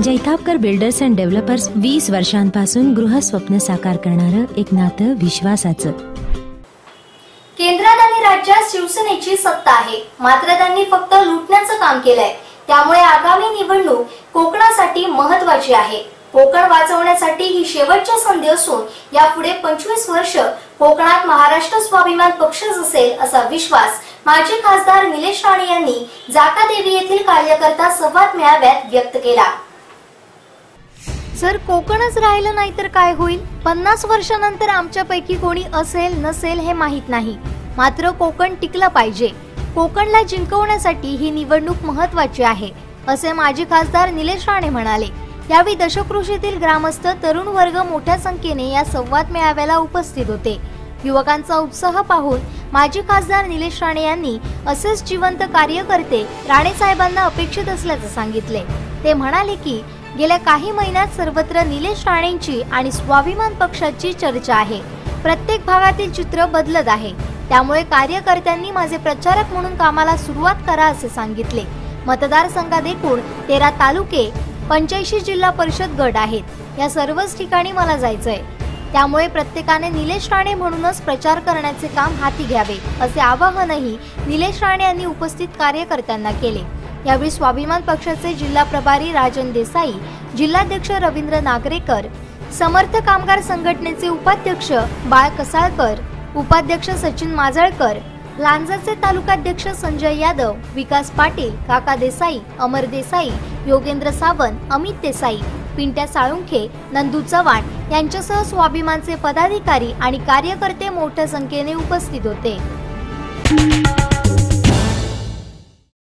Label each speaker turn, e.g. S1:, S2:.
S1: Jaitapkar builders and developers वीस वर्षांपासून गृहस्वप्न साकार करणारं एक नातं विश्वासाचं.
S2: केंद्रात आणि राज्यात शिवसेनेची सत्ता आहे. मात्र त्यांनी फक्त लुटण्याचं काम केलंय. त्यामुळे आगामी निवडणूक कोकणासाठी महत्वाची आहे. कोकण वाचवण्यासाठी ही शेवटची संधी असून यापुढे पंचवीस वर्ष कोकणात महाराष्ट्र स्वाभिमान पक्षच असेल असा विश्वास माजी खासदार निलेश राणे यांनी जाकादेवी येथील कार्यकर्ता संवाद मेळाव्यात व्यक्त केला. जर कोकणच राहिलं नाही तर काय होईल? पन्नास वर्षानंतर आमच्यापैकी कोणी असेल नसेल हे माहीत नाही. मात्र कोकण टिकलं पाहिजे. कोकणला जिंकवण्यासाठी ही निवडणूक महत्वाची आहे असे माजी खासदार निलेश राणे म्हणाले. यावेळी दशकृषीतील ग्रामस्थ तरुण वर्ग मोठ्या संख्येने या संवाद मेळाव्याला उपस्थित होते. युवकांचा उत्साह पाहून माजी खासदार निलेश राणे यांनी असेच जिवंत कार्यकर्ते राणे साहेबांना अपेक्षित असल्याचं सांगितले. ते म्हणाले की गेल्या काही महिन्यात सर्वत्र निलेश राणेंची आणि स्वाभिमान पक्षाची चर्चा आहे. प्रत्येक भागातील चित्र बदलत आहे. त्यामुळे कार्यकर्त्यांनी माझे प्रचारक म्हणून कामाला सुरुवात करा असे सांगितले. मतदारसंघात एकूण तेरा तालुके पंच्याऐंशी जिल्हा परिषद गट आहेत. या सर्वच ठिकाणी मला जायचंय. त्यामुळे प्रत्येकाने निलेश राणे म्हणूनच प्रचार करण्याचे काम हाती घ्यावे असे आवाहनही निलेश राणे यांनी उपस्थित कार्यकर्त्यांना केले. यावेळी स्वाभिमान पक्षाचे जिल्हा प्रभारी राजन देसाई जिल्हाध्यक्ष रवींद्र नागरेकर समर्थ कामगार संघटनेचे उपाध्यक्ष बाळ कसाळकर उपाध्यक्ष सचिन माजळकर लांजाचे तालुकाध्यक्ष संजय यादव विकास पाटील काका देसाई अमर देसाई योगेंद्र सावंत अमित देसाई पिंट्या साळुंखे नंदू चव्हाण यांच्यासह स्वाभिमानचे पदाधिकारी आणि कार्यकर्ते मोठ्या संख्येने उपस्थित होते.